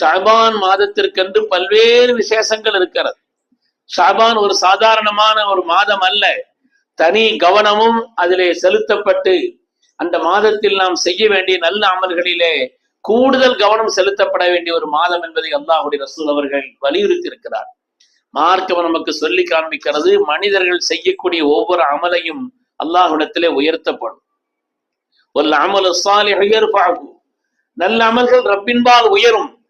ஷாபான் மாதத்திற்கென்று பல்வேறு விசேஷங்கள் இருக்கிறது. ஷாபான் ஒரு சாதாரணமான ஒரு மாதம் அல்ல. தனி கவனமும் அதிலே செலுத்தப்பட்டு அந்த மாதத்தில் நாம் செய்ய வேண்டிய நல்ல அமல்களிலே கூடுதல் கவனம் செலுத்தப்பட வேண்டிய ஒரு மாதம் என்பதை அல்லாஹுடைய ரசூல் அவர்கள் வலியுறுத்தி இருக்கிறார் மார்க்கம் நமக்கு சொல்லி காண்பிக்கிறது மனிதர்கள் செய்யக்கூடிய ஒவ்வொரு அமலையும் அல்லாஹுடத்திலே உயர்த்தப்படும். ஒரு அமல நல்ல அமல்கள் ரப்பின்பால் உயரும்.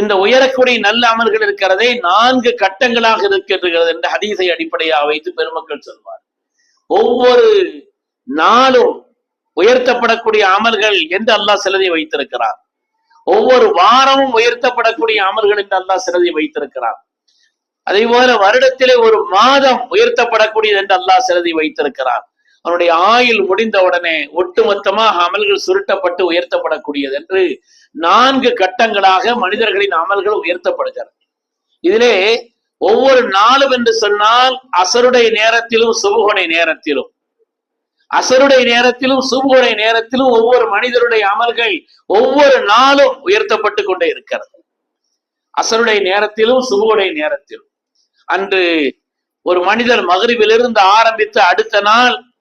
இந்த உயரக்கூடிய நல்ல அமல்கள் இருக்கிறதே நான்கு கட்டங்களாக இருக்கின்றது என்ற ஹதீஸை அடிப்படையாக வைத்து பெருமக்கள் சொல்வார். ஒவ்வொரு நாளும் உயர்த்தப்படக்கூடிய அமல்கள் என்று அல்லாஹ் சிலதை வைத்திருக்கிறார். ஒவ்வொரு வாரமும் உயர்த்தப்படக்கூடிய அமல்கள் என்று அல்லாஹ் சிலதை வைத்திருக்கிறார். அதே போல வருடத்திலே ஒரு மாதம் உயர்த்தப்படக்கூடியது என்று அல்லாஹ் சிலதை வைத்திருக்கிறார். அவனுடைய ஆயுள் முடிந்த உடனே ஒட்டுமொத்தமாக அமல்கள் சுருட்டப்பட்டு உயர்த்தப்படக்கூடியது என்று நான்கு கட்டங்களாக மனிதர்களின் அமல்கள் உயர்த்தப்படுகிறது. இதிலே ஒவ்வொரு நாளும் என்று சொன்னால் அசருடைய நேரத்திலும் சுபுகனை நேரத்திலும். அசருடைய நேரத்திலும் சுபுகனை நேரத்திலும் ஒவ்வொரு மனிதருடைய அமல்கள் ஒவ்வொரு நாளும் உயர்த்தப்பட்டு கொண்டே இருக்கிறது. அசருடைய நேரத்திலும் சுபுகனுடைய நேரத்திலும். அன்று ஒரு மனிதர் மகரிவிலிருந்து ஆரம்பித்து அடுத்த நாள்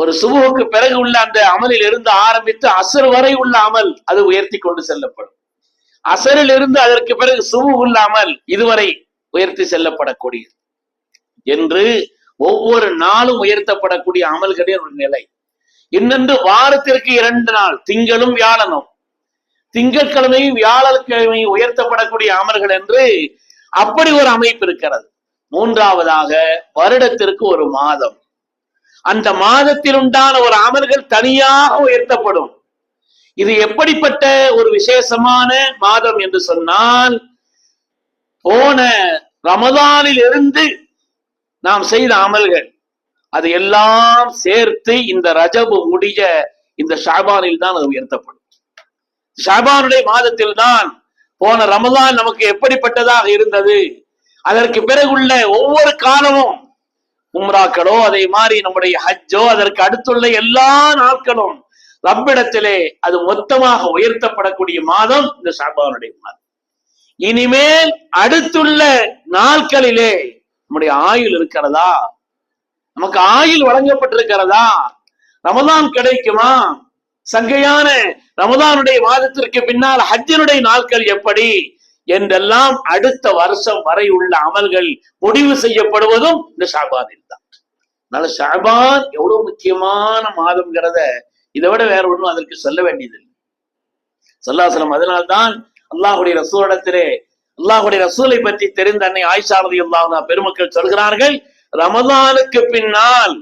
ஒரு சுபுவுக்கு பிறகு உள்ள அந்த அமலில் இருந்து ஆரம்பித்து அசர் வரை உள்ள அமல் அது உயர்த்தி கொண்டு செல்லப்படும். அசரில் இருந்து அதற்கு பிறகு சுபு உள்ள அமல் இதுவரை உயர்த்தி செல்லப்படக்கூடியது. என்று ஒவ்வொரு நாளும் உயர்த்தப்படக்கூடிய அமல்களே ஒரு நிலை. இன்னொன்று வாரத்திற்கு இரண்டு நாள் திங்களும் வியாழனும். திங்கட்கிழமையும் வியாழக்கிழமையும் உயர்த்தப்படக்கூடிய அமல்கள் என்று அப்படி ஒரு அமைப்பு இருக்கிறது. மூன்றாவதாக வருடத்திற்கு ஒரு மாதம். அந்த மாதத்தில் உண்டான ஒரு அமல்கள் தனியாக உயர்த்தப்படும். இது எப்படிப்பட்ட ஒரு விசேஷமான மாதம் என்று சொன்னால் போன ரமதானில் இருந்து நாம் செய்த அமல்கள் அது எல்லாம் சேர்த்து இந்த ரஜபு முடிய இந்த ஷாபானில் தான் அது உயர்த்தப்படும். ஷாபானுடைய மாதத்தில் தான் போன ரமதான் நமக்கு எப்படிப்பட்டதாக இருந்தது? அதற்கு பிறகுள்ள ஒவ்வொரு காலமும் உம்ராக்களோ அதே மாதிரி நம்முடைய ஹஜ்ஜோ அதற்கு அடுத்துள்ள எல்லா நாட்களும் ரப்பிடத்திலே அது மொத்தமாக உயர்த்தப்படக்கூடிய மாதம் இந்த சாபானுடைய மாதம். இனிமேல் அடுத்துள்ள நாட்களிலே நம்முடைய ஆயுள் இருக்கிறதா? நமக்கு ஆயுள் வழங்கப்பட்டிருக்கிறதா? ரமதான் கிடைக்குமா? சங்கையான ரமதானுடைய மாதத்திற்கு பின்னால் ஹஜ்ஜனுடைய நாட்கள் எப்படி? என்றெல்லாம் அடுத்த வருஷம் வரை உள்ள அமல்கள் முடிவு செய்யப்படுவதும் இந்த ஷாபானில் தான். அதனால ஷாபான் எவ்வளவு முக்கியமான மாதம்ங்கிறத இதை விட வேற ஒண்ணும் அதற்கு சொல்ல வேண்டியதில்லை. சல்லாசலம் அதனால்தான் அல்லாஹுடைய ரசூலிடத்திலே அல்லாஹுடைய ரசூலை பற்றி தெரிந்த அன்னை ஆயிஷாரதி அல்லாஹா பெருமக்கள் சொல்கிறார்கள் ரமதானுக்கு பின்னால்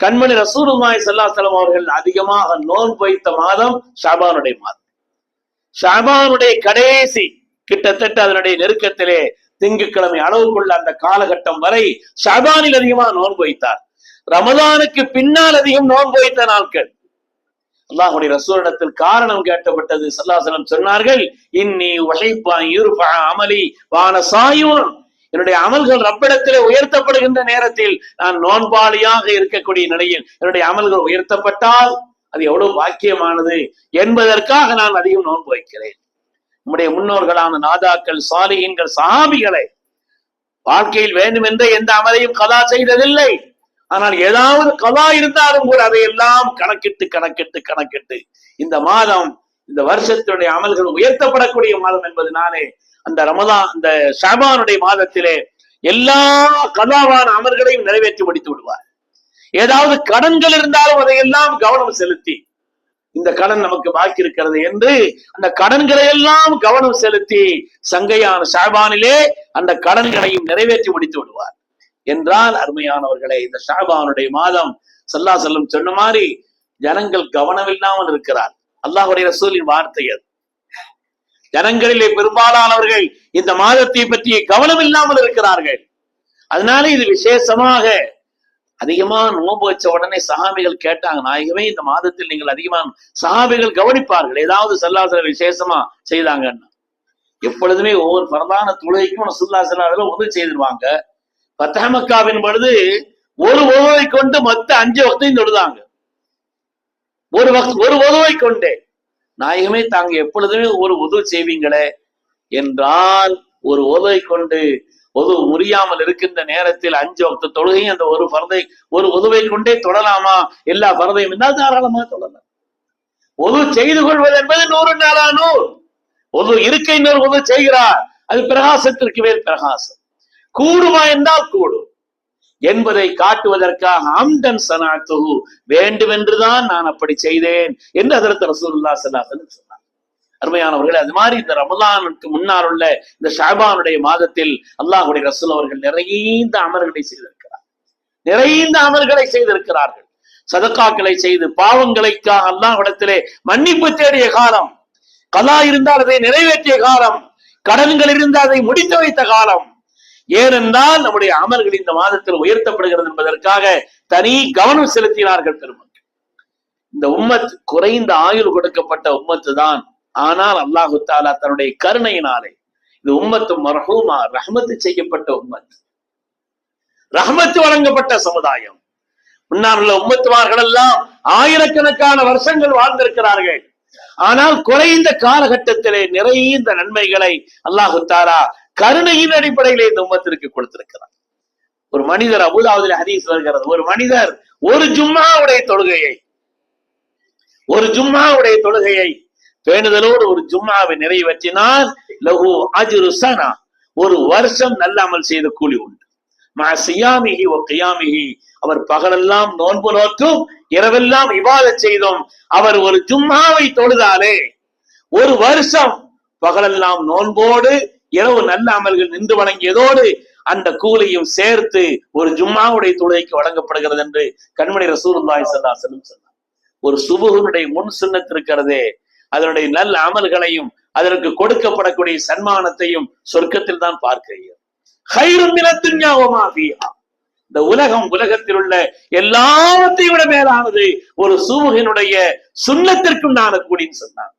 கண்மணி ரசூலுல்லாய் சல்லாசலம் அவர்கள் அதிகமாக நோன்பு வைத்த மாதம் ஷாபானுடைய மாதம். ஷாபானுடைய கடைசி கிட்டத்தட்ட அதனுடைய நெருக்கத்திலே திங்கட்கிழமை அளவுக்குள்ள அந்த காலகட்டம் வரை ஷாபானில் அதிகமாக நோன்பு வைத்தார். ரமதானுக்கு பின்னால் அதிகம் நோன்பு வைத்த நாட்கள். அல்லாஹுடைய ரசூலிடத்தில் காரணம் கேட்டப்பட்டது சல்லாசலம் சொன்னார்கள் இன்னி உழைப்பா யூர்பா அமலி வான சாயும் என்னுடைய அமல்கள் ரப்பிடத்திலே உயர்த்தப்படுகின்ற நேரத்தில் நான் நோன்பாளியாக இருக்கக்கூடிய நிலையில் என்னுடைய அமல்கள் உயர்த்தப்பட்டால் அது எவ்வளவு பாக்கியமானது என்பதற்காக நான் அதிகம் நோன்பு வைக்கிறேன். நம்முடைய முன்னோர்களான நாதாக்கள் சாலிகின்கள் சஹாபிகளை வாழ்க்கையில் வேண்டுமென்றே எந்த அமலையும் கதா செய்ததில்லை. ஆனால் ஏதாவது கதா இருந்தாலும் கூட அதையெல்லாம் கணக்கிட்டு கணக்கிட்டு கணக்கிட்டு இந்த மாதம் இந்த வருஷத்தினுடைய அமல்கள் உயர்த்தப்படக்கூடிய மாதம் என்பதனாலே அந்த ரமதான் அந்த ஷாபானுடைய மாதத்திலே எல்லா கதாவான அமல்களையும் நிறைவேற்றி முடித்து விடுவார். ஏதாவது கடன்கள் இருந்தாலும் அதையெல்லாம் கவனம் செலுத்தி இந்த கடன் நமக்கு பாக்கி இருக்கிறது என்று அந்த கடன்களை எல்லாம் கவனம் செலுத்தி சங்கையான ஷாபானிலே அந்த கடன்களையும் நிறைவேற்றி முடித்து விடுவார். என்றால் அருமையானவர்களே இந்த ஷாபானுடைய மாதம் சல்லா செல்லும் சொன்ன மாதிரி ஜனங்கள் கவனமில்லாமல் இருக்கிறார். அல்லாஹுடைய ரசூலின் வார்த்தை அது. ஜனங்களிலே பெரும்பாலானவர்கள் இந்த மாதத்தை பற்றி கவனம் இல்லாமல் இருக்கிறார்கள். அதனால இது விசேஷமாக அதிகமா நோன்பு வச்ச உடனே சஹாபிகள் கேட்டாங்க நாயகமே இந்த மாதத்தில் நீங்கள் அதிகமா சஹாபிகள் கவனிப்பார்கள் ஏதாவது சல்லாசல விசேஷமா செய்தாங்கன்னா. எப்பொழுதுமே ஒவ்வொரு பிரதான தொழுகைக்கும் சுல்லா உதவி செய்திருவாங்க. பத்தமக்காவின் பொழுது ஒரு உதவை கொண்டு மொத்த அஞ்சு வகத்தையும் தொழுதாங்க. ஒரு வக் ஒரு உதவை கொண்டே. நாயகமே தாங்க எப்பொழுதுமே ஒரு உதவி செய்வீங்களே? என்றால் ஒரு உதவை கொண்டு ஒது முறியாமல் இருக்கின்ற நேரத்தில் அஞ்சு வக்த தொழுகையும் அந்த ஒரு பரதை ஒரு உதவை கொண்டே தொடலாமா? எல்லா பரதையும் இருந்தால் தாராளமா தொடலாம். ஒது செய்து கொள்வது என்பது நூறு நாளா நூறு. ஒது இருக்க இன்னொரு உதவு செய்கிறார். அது பிரகாசத்திற்கு பிரகாசம். கூடுமா என்றால் கூடும். என்பதை காட்டுவதற்காக அம்டன் சனாத்துகு வேண்டுமென்றுதான் நான் அப்படி செய்தேன் என்று அதற்கு ரசூல்லா சலாசன் சொன்னார் அருமையானவர்கள் அது மாதிரி இந்த ரமலானுக்கு முன்னால் உள்ள இந்த ஷாபானுடைய மாதத்தில் அல்லாஹுடைய ரசூல் அவர்கள் நிறைந்த அமர்களை செய்திருக்கிறார். நிறைந்த அமர்களை செய்திருக்கிறார்கள். சதக்காக்களை செய்து பாவங்களைக்காக அல்லாஹிடத்திலே மன்னிப்பு தேடிய காலம் கலா இருந்தால் அதை நிறைவேற்றிய காலம் கடன்கள் இருந்தால் அதை முடித்து வைத்த காலம். ஏனென்றால் நம்முடைய அமல்கள் இந்த மாதத்தில் உயர்த்தப்படுகிறது என்பதற்காக தனி கவனம் செலுத்தினார்கள் பெருமக்கள். இந்த உம்மத் குறைந்த ஆயுள் கொடுக்கப்பட்ட உம்மத்து தான் ஆனால் அல்லாஹு தாலா தன்னுடைய கருணையினாலே இது உம்மத்து மர்ஹூமா ரஹமத்து செய்யப்பட்ட உம்மத். ரஹமத்து வழங்கப்பட்ட சமுதாயம். முன்னால் உள்ள உம்மத்துமார்கள் எல்லாம் ஆயிரக்கணக்கான வருஷங்கள் வாழ்ந்திருக்கிறார்கள். ஆனால் குறைந்த காலகட்டத்திலே நிறைந்த நன்மைகளை அல்லாஹு தாரா கருணையின் அடிப்படையிலே இந்த உம்மத்திற்கு கொடுத்திருக்கிறார். ஒரு மனிதர் அபுதாவதில் ஹதீஸ் வருகிறது. ஒரு மனிதர் ஒரு ஜும்மாவுடைய தொழுகையை ஒரு ஜும்மாவுடைய தொழுகையை பேணுதலோடு ஒரு ஜும்மாவை நிறைவேற்றினால் லகு அஜுரு சனா. ஒரு வருஷம் நல்ல அமல் செய்த கூலி உண்டு. மா சியாமிஹி ஒ அவர் பகலெல்லாம் நோன்பு நோற்றும் இரவெல்லாம் விவாத செய்தோம் அவர் ஒரு ஜும்மாவை தொழுதாலே ஒரு வருஷம் பகலெல்லாம் நோன்போடு இரவு நல்ல அமல்கள் நின்று வணங்கியதோடு அந்த கூலியும் சேர்த்து ஒரு ஜும்மாவுடைய தொழுகைக்கு வழங்கப்படுகிறது என்று கண்மணி ரசூலுல்லாஹி ஸல்லல்லாஹு அலைஹி சொன்னார். ஒரு சுபுகனுடைய முன் சின்னத்திருக்கிறதே அதனுடைய நல்ல அமல்களையும் அதற்கு கொடுக்கப்படக்கூடிய சன்மானத்தையும் சொர்க்கத்தில் தான் பார்க்கிறீர்கள். இந்த உலகம் உலகத்தில் உள்ள எல்லாத்தையும் விட மேலானது ஒரு சூமுகனுடைய சுண்ணத்திற்கும் நான் கூடின்னு சொன்னான்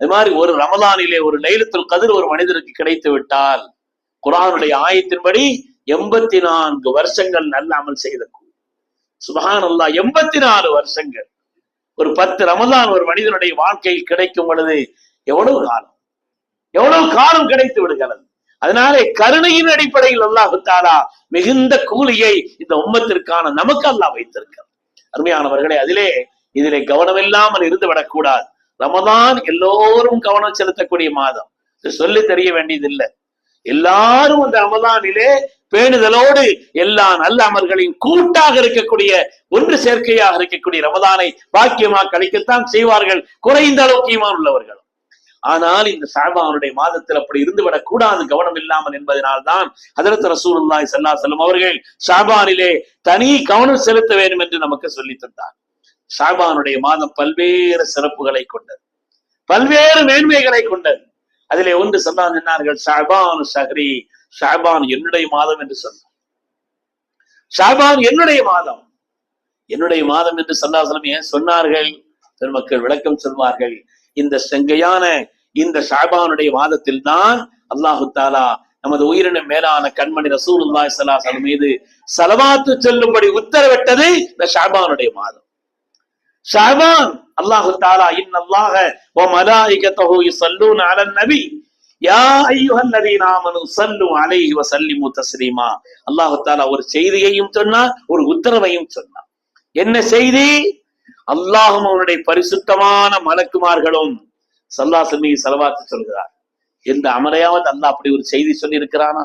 அது மாதிரி ஒரு ரமலானிலே ஒரு லைலத்துல் கதிர் ஒரு மனிதருக்கு கிடைத்து விட்டால் குரானுடைய ஆயத்தின்படி எண்பத்தி நான்கு வருஷங்கள் நல்ல அமல் செய்த கூலி சுபஹான் அல்லா எண்பத்தி நாலு வருஷங்கள். ஒரு பத்து ரமதான் ஒரு மனிதனுடைய வாழ்க்கையில் கிடைக்கும் பொழுது எவ்வளவு காலம்? எவ்வளவு காலம் கிடைத்து விடுகிறது? அதனாலே கருணையின் அடிப்படையில் அல்லாஹு தாலா மிகுந்த கூலியை இந்த உம்மத்திற்கான நமக்கு அல்லாஹ் வைத்திருக்கிறார் அருமையானவர்களே அதிலே இதிலே கவனம் இல்லாமல் இருந்து விடக்கூடாது. ரமதான் எல்லோரும் கவனம் செலுத்தக்கூடிய மாதம். சொல்லி தெரிய வேண்டியதில்லை. எல்லாரும் அந்த ரமதானிலே பேணுதலோடு எல்லா நல்ல அமர்களின் கூட்டாக இருக்கக்கூடிய ஒன்று சேர்க்கையாக இருக்கக்கூடிய ரமதானை பாக்கியமாக கழிக்கத்தான் செய்வார்கள். குறைந்த அளவுக்கு ஈமான் உள்ளவர்கள். ஆனால் இந்த சாபானுடைய மாதத்தில் அப்படி இருந்துவிடக் கூடாது கவனம் இல்லாமல் என்பதனால்தான் ஹதரத் ரசூலுல்லாஹி சல்லா செல்லும் அவர்கள் சாபானிலே தனி கவனம் செலுத்த வேண்டும் என்று நமக்கு சொல்லி தந்தார். சாபானுடைய மாதம் பல்வேறு சிறப்புகளை கொண்டது. பல்வேறு மேன்மைகளை கொண்டது. அதிலே ஒன்று சொன்னார் சொன்னார்கள் ஷாபான் சஹரி ஷாபான் என்னுடைய மாதம் என்று சொன்னார். ஷாபான் என்னுடைய மாதம். என்னுடைய மாதம் என்று சொன்னாசலம் ஏன் சொன்னார்கள்? பெருமக்கள் விளக்கம் சொல்வார்கள். இந்த செங்கையான இந்த ஷாபானுடைய மாதத்தில் தான் அல்லாஹு தாலா நமது உயிரின மேலான கண்மணி ரசூலுல்லாஹி சலாசல் மீது சலவாத்து செல்லும்படி உத்தரவிட்டது இந்த ஷாபானுடைய மாதம். ஷாபான் அல்லாஹு தாலா இன்னல்லாஹ வ மலாயிகத்துஹு யுஸல்லூன அலன் நபி யா அய்யுஹல்லதீன ஆமனு சல்லு அலைஹி வசல்லிமு தஸ்லீமா. அல்லாஹு தாலா ஒரு செய்தியையும் சொன்னார் ஒரு உத்தரவையும் சொன்னார் என்ன செய்தி? அல்லாஹும் அவனுடைய பரிசுத்தமான மலக்குமார்களும் சல்லாசமி செலவாத்து சொல்கிறார். எந்த அமரையாவது அல்லாஹ் அப்படி ஒரு செய்தி சொல்லி இருக்கிறானா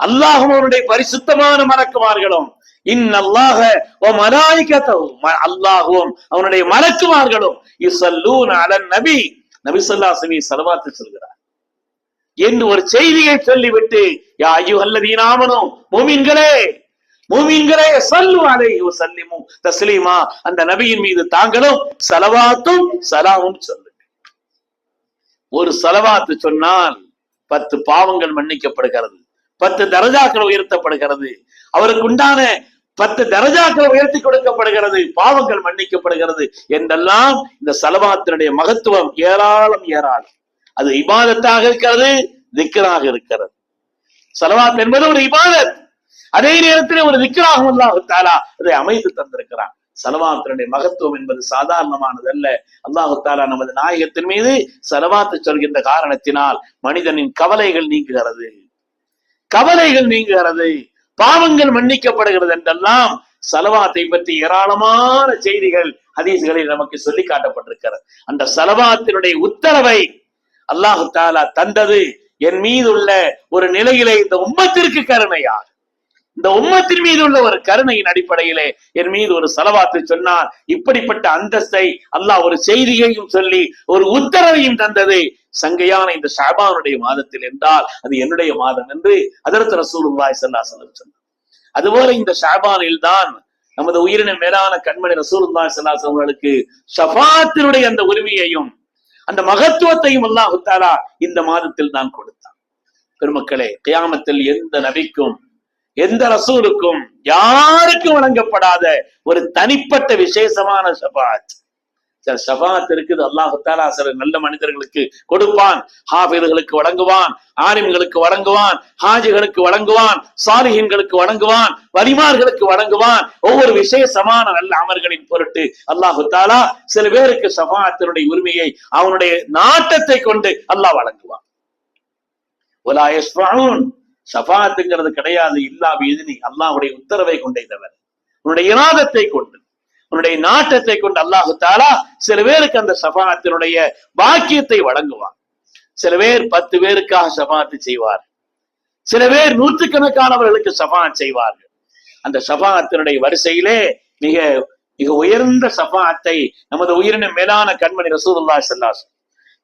அல்லாஹும் அவனுடைய பரிசுத்தமான மலக்குமார்களும் இன்னல்லாஹ வ மலாயிகத்தஹு அல்லாஹும் அவனுடைய மலக்குமார்களும் இசல்லூன் அலன் நபி. நபி ஸல்லல்லாஹு அலைஹி செலவாத்து சொல்கிறார். என்று ஒரு செய்தியை சொல்லிவிட்டு யா அல்லது ஆமனு மூமின்களே மூமின்களே சல்லு அலை வஸல்லிமு. தஸ்லீமா அந்த நபியின் மீது தாங்களும் சலவாத்தும் சலாமும் சொல்லுங்க. ஒரு சலவாத்து சொன்னால் பத்து பாவங்கள் மன்னிக்கப்படுகிறது பத்து தரஜாக்கள் உயர்த்தப்படுகிறது அவருக்கு உண்டான பத்து தரஜாக்கள் உயர்த்தி கொடுக்கப்படுகிறது பாவங்கள் மன்னிக்கப்படுகிறது என்றெல்லாம் இந்த சலவாத்தினுடைய மகத்துவம் ஏராளம் ஏராளம். அது இபாதத்தாக இருக்கிறது திக்கராக இருக்கிறது. சலவாத் என்பது ஒரு இபாதத். அதே நேரத்தில் ஒரு திக்கராகவும் தாலா அதை அமைத்து தந்திருக்கிறான். சலவாத்தினுடைய மகத்துவம் என்பது சாதாரணமானது அல்ல. அல்லாஹு தாலா நமது நாயகத்தின் மீது சலவாத்து சொல்கின்ற காரணத்தினால் மனிதனின் கவலைகள் நீங்குகிறது. கவலைகள் நீங்குகிறது. பாவங்கள் மன்னிக்கப்படுகிறது என்றெல்லாம் சலவாத்தை பற்றி ஏராளமான செய்திகள் ஹதீஸ்களில் நமக்கு சொல்லி காட்டப்பட்டிருக்கிறது. அந்த சலவாத்தினுடைய உத்தரவை அல்லாஹு தாலா தந்தது. என் மீது உள்ள ஒரு நிலையிலே இந்த உம்மத்திற்கு கருணையா இந்த உம்மத்தின் மீது உள்ள ஒரு கருணையின் அடிப்படையிலே என் மீது ஒரு செலவாத்து சொன்னார். இப்படிப்பட்ட அந்தஸ்தை அல்லாஹ் ஒரு செய்தியையும் சொல்லி ஒரு உத்தரவையும் தந்தது. சங்கையான இந்த ஷாபானுடைய மாதத்தில் என்றால் அது என்னுடைய மாதம் என்று அதற்கு ரசூலுல்லாய் சல்லா சொல்லம் சொன்னார். அதுபோல இந்த ஷாபானில் தான் நமது உயிரின மேலான கண்மணி ரசூலுல்லாய் சல்லா அவர்களுக்கு ஷஃபாத்தினுடைய அந்த உரிமையையும் அந்த மகத்துவத்தையும் அல்லா உத்தாரா இந்த மாதத்தில் தான் கொடுத்தான். பெருமக்களே கியாமத்தில் எந்த நபிக்கும் எந்த ரசூலுக்கும் யாருக்கும் வழங்கப்படாத ஒரு தனிப்பட்ட விசேஷமான சபாத். சபாத் இருக்குது. அல்லாஹு தாலா சில நல்ல மனிதர்களுக்கு கொடுப்பான். ஹாஃபிர்களுக்கு வழங்குவான். ஆலிம்களுக்கு வழங்குவான். ஹாஜிகளுக்கு வழங்குவான். சாலிஹின்களுக்கு வழங்குவான். வலிமார்களுக்கு வழங்குவான். ஒவ்வொரு விசேஷமான நல்ல அமர்களின் பொருட்டு அல்லாஹு தாலா சில பேருக்கு சபாத்தினுடைய உரிமையை அவனுடைய நாட்டத்தை கொண்டு அல்லாஹ் வழங்குவான். சபாத்துங்கிறது கிடையாது. இல்லா எதினி அல்லாஹுடைய உத்தரவை கொண்டே தவிர உன்னுடைய இராதத்தை கொண்டு. உன்னுடைய நாட்டத்தை கொண்டு அல்லாஹு தாலா சில பேருக்கு அந்த ஷஃபாத்தினுடைய பாக்கியத்தை வழங்குவான். சில பேர் பத்து பேருக்காக சபாத்து செய்வார். சில பேர் நூற்றுக்கணக்கானவர்களுக்கு ஷஃபாத் செய்வார்கள். அந்த சபாத்தினுடைய வரிசையிலே மிக மிக உயர்ந்த சபாத்தை நமது உயிரின மேலான கண்மணி ரசூதுல்லா ஸல்லல்லாஹு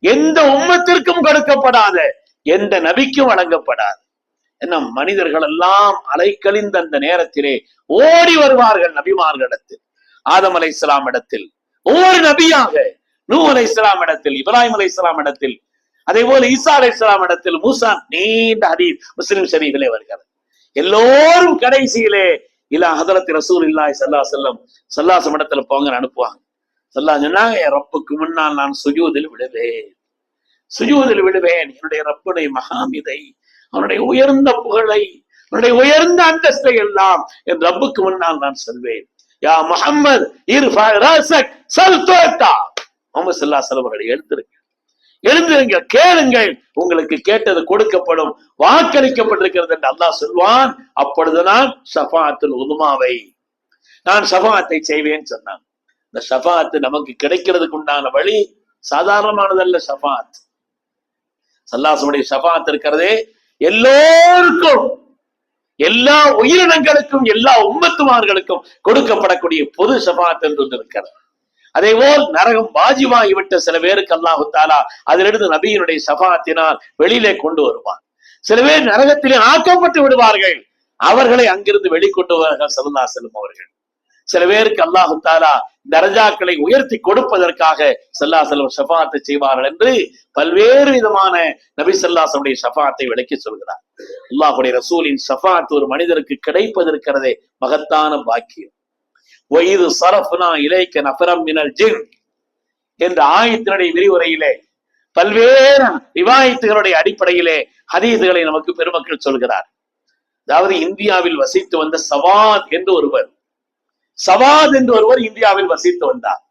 எந்த உம்மத்திற்கும் கொடுக்கப்படாத எந்த நபிக்கும் வழங்கப்படாது. என்ன மனிதர்கள் எல்லாம் அலைக்கழிந்த அந்த நேரத்திலே ஓடி வருவார்கள் நபிமார்களிடத்தில். ஆதம் அலை இஸ்லாம் இடத்தில். ஒவ்வொரு நபியாக நூ அலை இஸ்லாம் இடத்தில் இப்ராஹிம் அலை இஸ்லாம் இடத்தில் அதே போல ஈசா அலை இஸ்லாம் இடத்தில் மூசா நீண்ட ஹதீஸ் முஸ்லிம் ஷரீஃபிலே வருகிறது. எல்லோரும் கடைசியிலே இல்ல ஹதரத் ரசூல் இல்லாய் சல்லா செல்லம் சல்லாசம் இடத்துல போங்க அனுப்புவாங்க. சல்லா சொன்னாங்க என் ரப்புக்கு முன்னால் நான் சுஜூதில் விடுவேன். சுஜூதில் விடுவேன். என்னுடைய ரப்புடைய மகாமிதை அவனுடைய உயர்ந்த புகழை அவனுடைய உயர்ந்த அந்தஸ்தை எல்லாம் என் ரப்புக்கு முன்னால் நான் செல்வேன். யா முகம்மது இர்ஃபா ராசக் சல் தோட்டா. முகமது சல்லா செல்வர்கள் எழுந்திருங்க. எழுந்திருங்க கேளுங்கள். உங்களுக்கு கேட்டது கொடுக்கப்படும் வாக்களிக்கப்பட்டிருக்கிறது என்று அல்லாஹ் சொல்வான். அப்பொழுது நான் ஷஃபாத்தில் உதுமாவை நான் சஃபாத்தை செய்வேன் சொன்னான் இந்த சஃபாத்து நமக்கு கிடைக்கிறதுக்கு உண்டான வழி சாதாரணமானதல்ல சஃபாத் சல்லாசனுடைய சஃபாத் இருக்கிறதே எல்லோருக்கும். எல்லா உயிரினங்களுக்கும் எல்லா உம்மத்துமார்களுக்கும் கொடுக்கப்படக்கூடிய பொது சபாத் என்று ஒன்று இருக்கிறது. அதே போல் நரகம் வாஜிவாகிவிட்ட சில பேருக்கு அல்லாஹு தாலா அதிலிருந்து நபியினுடைய சபாத்தினால் வெளியிலே கொண்டு வருவார். சில பேர் நரகத்திலே ஆக்கப்பட்டு விடுவார்கள். அவர்களை அங்கிருந்து வெளிக்கொண்டு வருவார்கள் சல்லா செல்லும் அவர்கள். சில பேருக்கு அல்லாஹு தாலா தரஜாக்களை உயர்த்தி கொடுப்பதற்காக சல்லா செல்வம் ஷஃபாத்தை செய்வார்கள் என்று பல்வேறு விதமான நபி சல்லாசனுடைய ஷஃபாத்தை விளக்கி சொல்கிறார். அல்லாஹுடைய ரசூலின் ஷஃபாத் ஒரு மனிதருக்கு கிடைப்பதற்கிறதே மகத்தான பாக்கியம். வயது சரஃப்னா இலைக்க நபரம் மினல் ஜின் என்ற ஆயத்தினுடைய விரிவுரையிலே பல்வேறு விவாயத்துகளுடைய அடிப்படையிலே ஹதீதுகளை நமக்கு பெருமக்கள் சொல்கிறார். அதாவது இந்தியாவில் வசித்து வந்த சவாத் என்று ஒருவர் சவாத் என்று ஒருவர் இந்தியாவில் வசித்து வந்தார்.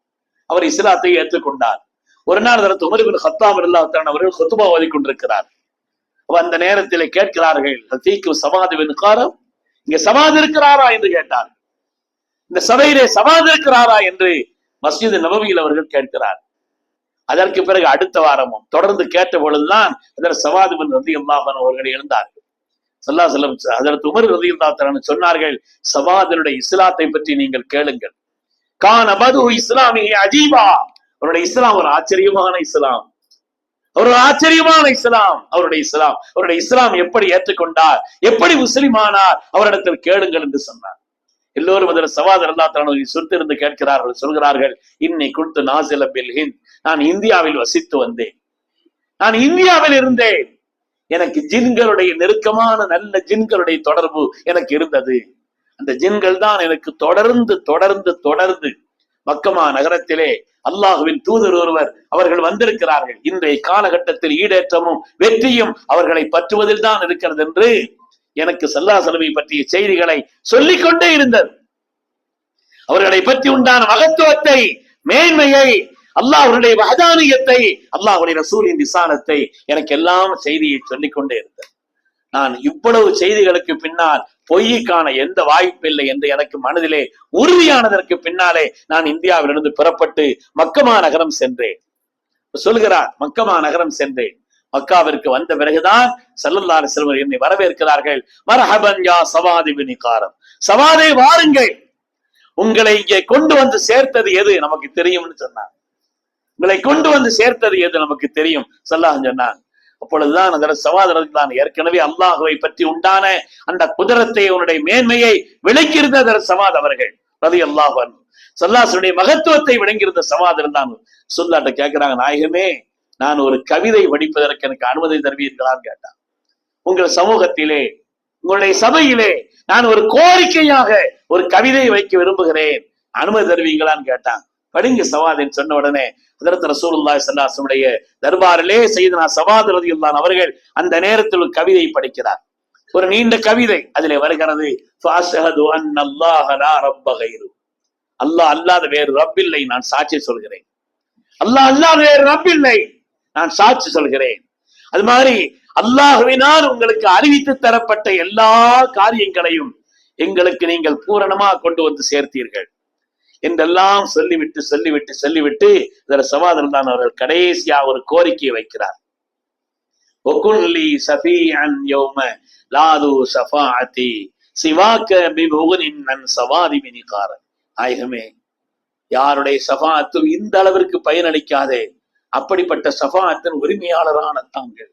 அவர் இஸ்லாத்தை ஏற்றுக்கொண்டார். ஒரு நாள் தரத்து ஹத்தாம் இல்லாத்தான் அவர்கள் ஹொத்துபா ஓதி கொண்டிருக்கிறார் அந்த நேரத்தில் கேட்கிறார்கள் தீக்கு சமாதிவின் காரம்? இங்க சமாதி இருக்கிறாரா? என்று கேட்டார். இந்த சபையிலே சமாதி இருக்கிறாரா என்று மஸ்ஜித் நபவியில் அவர்கள் கேட்கிறார். அதற்கு பிறகு அடுத்த வாரமும் தொடர்ந்து கேட்ட பொழுதுதான் அதற்கு சவாதிபின் ரதி அல்லாஹன் அவர்கள் எழுந்தார்கள். சல்லா செல்லம் அதற்கு உமர் ரதி சொன்னார்கள் சபாதனுடைய இஸ்லாத்தை பற்றி நீங்கள் கேளுங்கள். கான் அபது இஸ்லாமிய அஜீபா. அவருடைய இஸ்லாம் ஒரு ஆச்சரியமான இஸ்லாம். அவருடைய ஆச்சரியமான இஸ்லாம் அவருடைய இஸ்லாம். அவருடைய இஸ்லாம் எப்படி ஏற்றுக்கொண்டார் எப்படி முஸ்லிமானார் அவரிடத்தில் கேளுங்கள் என்று சொன்னார். எல்லோரும் அதில் சவாதர் அல்லா தன்னுடைய சொத்திருந்து கேட்கிறார்கள் சொல்கிறார்கள் இன்னை குடுத்து நாசில பில் ஹிந்த். நான் இந்தியாவில் வசித்து வந்தேன். நான் இந்தியாவில் இருந்தேன். எனக்கு ஜின்களுடைய நெருக்கமான நல்ல ஜின்களுடைய தொடர்பு எனக்கு இருந்தது. அந்த ஜின்கள் தான் எனக்கு தொடர்ந்து தொடர்ந்து தொடர்ந்து மக்கமா நகரத்திலே அல்லாஹுவின் தூதர் ஒருவர் அவர்கள் வந்திருக்கிறார்கள். இன்றைய காலகட்டத்தில் ஈடேற்றமும் வெற்றியும் அவர்களை பற்றுவதில் தான் இருக்கிறது என்று எனக்கு சல்லா செலவை பற்றிய செய்திகளை சொல்லிக் கொண்டே இருந்தது. அவர்களை பற்றி உண்டான மகத்துவத்தை மேன்மையை அல்லாஹருடைய வஹதானியத்தை அல்லாஹுடைய ரசூலின் விசாலத்தை எனக்கு எல்லாம் செய்தியை சொல்லிக்கொண்டே இருந்தேன் நான் இவ்வளவு செய்திகளுக்கு பின்னால் பொய்யுக்கான எந்த வாய்ப்பில்லை என்று எனக்கு மனதிலே உறுதியானதற்கு பின்னாலே நான் இந்தியாவிலிருந்து புறப்பட்டு மக்கமா நகரம் சென்றேன். சொல்கிறார் மக்கமா நகரம் சென்றேன். மக்காவிற்கு வந்த பிறகுதான் செல்லல்லாறு செல்வர் என்னை வரவேற்கிறார்கள். மரஹபன் யா சவாதி வினிகாரம் சவாதே வாருங்கள். உங்களை இங்கே கொண்டு வந்து சேர்த்தது எது? நமக்கு தெரியும்னு சொன்னார். உங்களை கொண்டு வந்து சேர்த்தது எது நமக்கு தெரியும்? சல்லாஹ் சொன்னான். அப்பொழுதுதான் அதன் சவாதரத்தான் ஏற்கனவே அல்லாஹுவை பற்றி உண்டான அந்த குதிரத்தை உன்னுடைய மேன்மையை விளக்கியிருந்த அதர் சவாத் அவர்கள். ரதி அல்லாஹன் சல்லாசனுடைய மகத்துவத்தை விளங்கியிருந்த சவாதர் தான் சொல்லாட்ட கேட்கிறாங்க நாயகமே நான் ஒரு கவிதை வடிப்பதற்கு எனக்கு அனுமதி தருவீர்களான்னு கேட்டான். உங்கள் சமூகத்திலே உங்களுடைய சபையிலே நான் ஒரு கோரிக்கையாக ஒரு கவிதை வைக்க விரும்புகிறேன். அனுமதி தருவீங்களான்னு கேட்டான். படிங்க சவாதின் சொன்ன உடனே அதற்கு ரசூலுல்லாஹி சல்லாசனுடைய தர்பாரிலே செய்தனா சவாத் ரதியுல்லான் அவர்கள் அந்த நேரத்தில் ஒரு கவிதை படிக்கிறார். ஒரு நீண்ட கவிதை அதிலே வருகிறது. அல்லாஹ் அல்லாத வேறு ரப்பில்லை நான் சாட்சி சொல்கிறேன். அல்லாஹ் அல்லாத வேறு ரப்பில்லை நான் சாட்சி சொல்கிறேன். அது மாதிரி அல்லாஹுவினால் உங்களுக்கு அறிவித்து தரப்பட்ட எல்லா காரியங்களையும் எங்களுக்கு நீங்கள் பூரணமா கொண்டு வந்து சேர்த்தீர்கள். என்றெல்லாம் சொல்லிவிட்டு சொல்லிவிட்டு சொல்லிவிட்டு இதர சமாதானம் தான் அவர்கள் கடைசியா ஒரு கோரிக்கையை வைக்கிறார். ஒகுல்லி அன் யோம லாது சஃபாஅதி சிவாக்க பிபுகனின் நன் சவாதி மினிகாரன். ஆயகமே யாருடைய சஃபாத்தும் இந்த அளவிற்கு பயனளிக்காதே. அப்படிப்பட்ட சஃபாத்தின் உரிமையாளரான தாங்கள்.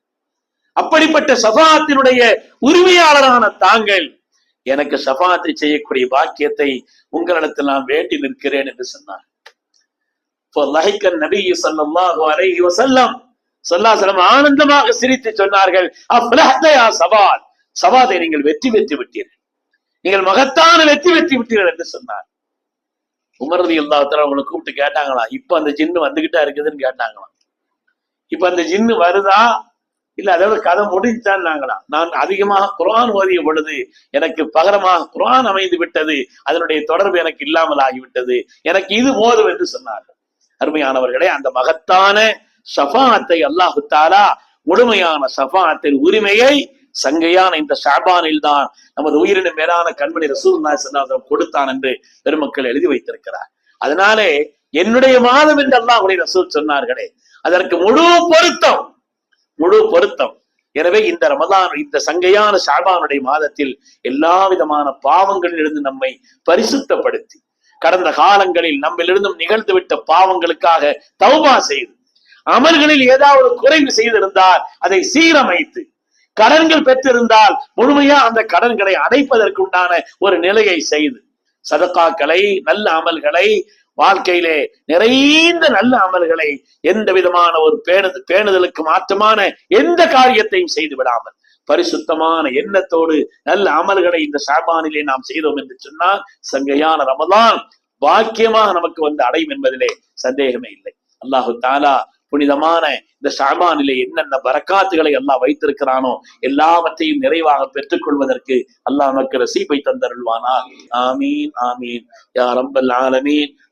அப்படிப்பட்ட சஃபாத்தினுடைய உரிமையாளரான தாங்கள் எனக்கு சபாத்தை செய்யக்கூடிய பாக்கியத்தை உங்களிடத்தில் நான் வேண்டி நிற்கிறேன் என்று சொன்னார். நபி ஸல்லல்லாஹு அலைஹி ஆனந்தமாக சிரித்து சொன்னார்கள் அஃப்லஹ்தயா சவால். சவாதை நீங்கள் வெற்றி பெற்று விட்டீர்கள். நீங்கள் மகத்தான வெற்றி பெற்று விட்டீர்கள் என்று சொன்னார். உமரதி எல்லாத்தர அவங்களை கூப்பிட்டு கேட்டாங்களாம் இப்ப அந்த ஜின்னு வந்துகிட்டா இருக்குதுன்னு கேட்டாங்களாம். இப்ப அந்த ஜின்னு வருதா? இல்ல அதாவது கதை முடிஞ்சாங்களாம் நான் அதிகமாக குரான் ஓதிய பொழுது எனக்கு பகரமாக குரான் அமைந்து விட்டது அதனுடைய தொடர்பு எனக்கு இல்லாமல் ஆகிவிட்டது எனக்கு இது போதும் என்று சொன்னார்கள். அருமையானவர்களே அந்த மகத்தான சஃபாத்தை அல்லாஹு தாலா முழுமையான சஃபாத்தின் உரிமையை சங்கையான இந்த ஷாபானில் தான் நமது உயிரின மேலான கண்மணி ரசூல் நாசன் கொடுத்தான் என்று பெருமக்கள் எழுதி வைத்திருக்கிறார். அதனாலே என்னுடைய மாதம் என்று அல்லாஹுடைய ரசூல் சொன்னார்களே அதற்கு முழு பொருத்தம் முழு பொருத்தம். எனவே இந்த ரமதான் இந்த சங்கையான ஷாபானுடைய மாதத்தில் எல்லா விதமான பாவங்களிலிருந்து நம்மை பரிசுத்தப்படுத்தி கடந்த காலங்களில் நம்மிலிருந்தும் நிகழ்ந்துவிட்ட பாவங்களுக்காக தௌபா செய்து அமல்களில் ஏதாவது குறைவு செய்திருந்தால் அதை சீரமைத்து கடன்கள் பெற்றிருந்தால் முழுமையா அந்த கடன்களை அடைப்பதற்குண்டான ஒரு நிலையை செய்து சதக்காக்களை நல்ல அமல்களை வாழ்க்கையிலே நிறைந்த நல்ல அமல்களை எந்த விதமான ஒரு பேணு பேணுதலுக்கு மாற்றமான எந்த காரியத்தையும் செய்து விடாமல் பரிசுத்தமான எண்ணத்தோடு நல்ல அமல்களை இந்த சாபானிலே நாம் செய்தோம் என்று சொன்னால் சங்கையான ரமதான் பாக்கியமாக நமக்கு வந்து அடையும் என்பதிலே சந்தேகமே இல்லை. அல்லாஹு தாலா புனிதமான இந்த ஷாபானிலே என்னென்ன பரக்காத்துகளை எல்லாம் வைத்திருக்கிறானோ எல்லாவற்றையும் நிறைவாக பெற்றுக் கொள்வதற்கு அல்லாஹ் நமக்கு ரசீபை தந்தருள்வானா ஆமீன் ஆமீன். யா ரப்பல் ஆலமீன்.